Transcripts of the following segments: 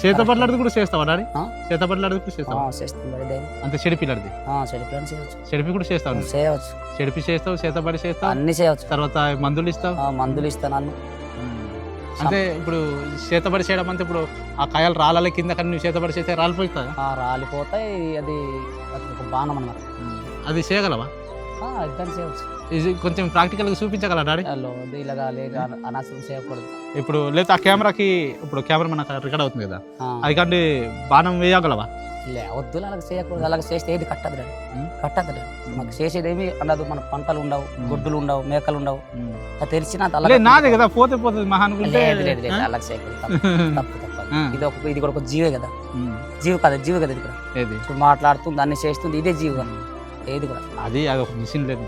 చేతపట్లాడిది కూడా చేస్తావా డాడీ? చేతపట్లాడిది కూడా చేస్తావా? చేస్తాం మరి అంతే చేయవచ్చు చెడిపి కూడా చేస్తావు. చేయవచ్చు చెడిపి చేస్తావు చేతపడి చేస్తావు? అన్ని చేయవచ్చు తర్వాత మందులు ఇస్తావు? ఆ, మందులు ఇస్తాను అన్ని అంటే ఇప్పుడు చేతబడి చేయడం అంటే ఇప్పుడు ఆ కాయలు రాళ్ళ కింద కానీ నువ్వు చేతబడి చేస్తే రాలిపోతా ఆ, రాలిపోతాయి అది ఒక బాణం అన్నమాట. అది చేయగలవా? ఇద్దరు చేయవచ్చు ఇది కొంచెం ప్రాక్టికల్గా చూపించగలరా డాడీ? లో ఇలాగా లేదు అనవసరం చేయకూడదు ఇప్పుడు లేదా ఆ కెమెరాకి ఇప్పుడు కెమెరా మనకు రికార్డ్ అవుతుంది కదా? అది కంటే బాణం వేయగలవా? లే వద్దు అలాగ చేయకూడదు అలాగ చేస్తే ఏది కట్టదు డాడీ. ఉం? కట్టదు డాడీ. మాకు చేసేది ఏమి ఉండదు. మన పంటలు ఉండవు గొడ్డులు ఉండవు మేకలు ఉండవు. అది తెలిసిన నాదే కదా పోతే పోతుంది మహా అనుకుంటే లేదు లేదు లేదు అలాగ చేయకూడదు తప్పు తప్పు. ఇది ఒక ఇది కూడా ఒక జీవే కదా. జీవి కదా జీవి కదా ఇది కూడా. మాట్లాడుతుంది దాన్ని చేస్తుంది ఇదే జీవి కదా ఏది కూడా. అది అది ఒక మిషన్ లేదు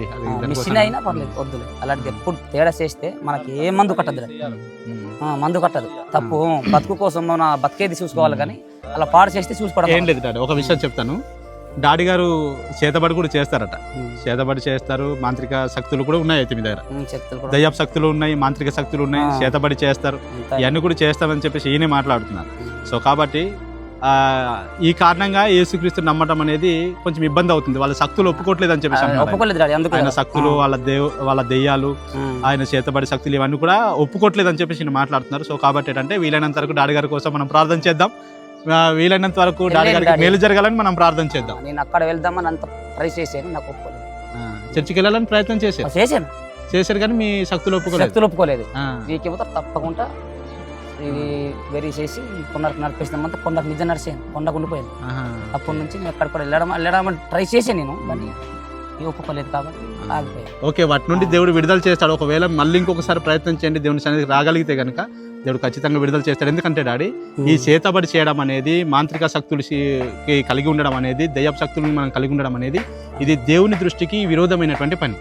మిషన్ అయినా పర్లేదు వద్దులే. అలాంటిది ఎప్పుడు తేడా చేస్తే మనకి ఏ మందు కట్టదు మందు కట్టదు. తప్పు బతుకు కోసం మన బతికేది చూసుకోవాలి కానీ అలా పాడు చేస్తే చూసుకోవడం ఏం లేదు డాడీ ఒక విషయం చెప్తాను. డాడీ గారు చేతబడి కూడా చేస్తారట. చేతబడి చేస్తారు మాంత్రిక శక్తులు కూడా ఉన్నాయి అయితే మీ దగ్గర. దయ్యాప్ శక్తులు ఉన్నాయి మాంత్రిక శక్తులు ఉన్నాయి. చేతబడి చేస్తారు. ఇవన్నీ కూడా చేస్తామని చెప్పేసి ఈయనే మాట్లాడుతున్నారు. సో కాబట్టి ఈ కారణంగా యేసుక్రీస్తు నమ్మటం అనేది కొంచెం ఇబ్బంది అవుతుంది. వాళ్ళ శక్తులు ఒప్పుకోవట్లేదు అని చెప్పేసి ఆయన. ఒప్పుకోలేదు శక్తులు వాళ్ళ దేవు వాళ్ళ దెయ్యాలు ఆయన చేతబడి శక్తులు ఇవన్నీ కూడా ఒప్పుకోవట్లేదు అని చెప్పేసి మాట్లాడుతున్నారు. సో కాబట్టి ఏంటంటే వీలైనంత వరకు డాడీ గారి కోసం మనం ప్రార్థన చేద్దాం. వీలైనంత వరకు డాడీ గారికి. మేలు జరగాలని మనం ప్రార్థన చేద్దాం. నేను అక్కడ వెళ్దామని అంత ట్రై చేశాను నాకు ఒప్పుకోలేదు. చర్చికి వెళ్ళాలని ప్రయత్నం చేశారు? ఆ, చేశాను. చేశారు కానీ మీ శక్తులు ఒప్పుకోలేదు? శక్తులు ఒప్పుకోలేదు. నీకేమో తప్పకుండా ఇది వెరీ చేసి కొండకు నడిపిస్తామంతా కొండకు నిజం నడిచాను కొండకు ఉండిపోయాను. అప్పటి నుంచి నేను ఎక్కడ కూడా వెళ్ళడం వెళ్ళడం ట్రై చేశాను నేను కానీ ఇవి ఒప్పుకోలేదు కాబట్టి ఆగిపోయాను. ఓకే వాటి నుండి దేవుడు విడుదల చేస్తాడు. ఒకవేళ మళ్ళీ ఇంకొకసారి ప్రయత్నం చేయండి దేవుని సన్నిధికి రాగలిగితే కనుక దేవుడు ఖచ్చితంగా విడుదల చేస్తాడు. ఎందుకంటే డాడీ ఈ చేతబడి చేయడం అనేది మాంత్రిక శక్తులు కలిగి ఉండడం అనేది దయ్యపు శక్తులను మనం కలిగి ఉండడం అనేది ఇది దేవుని దృష్టికి విరోధమైనటువంటి పని.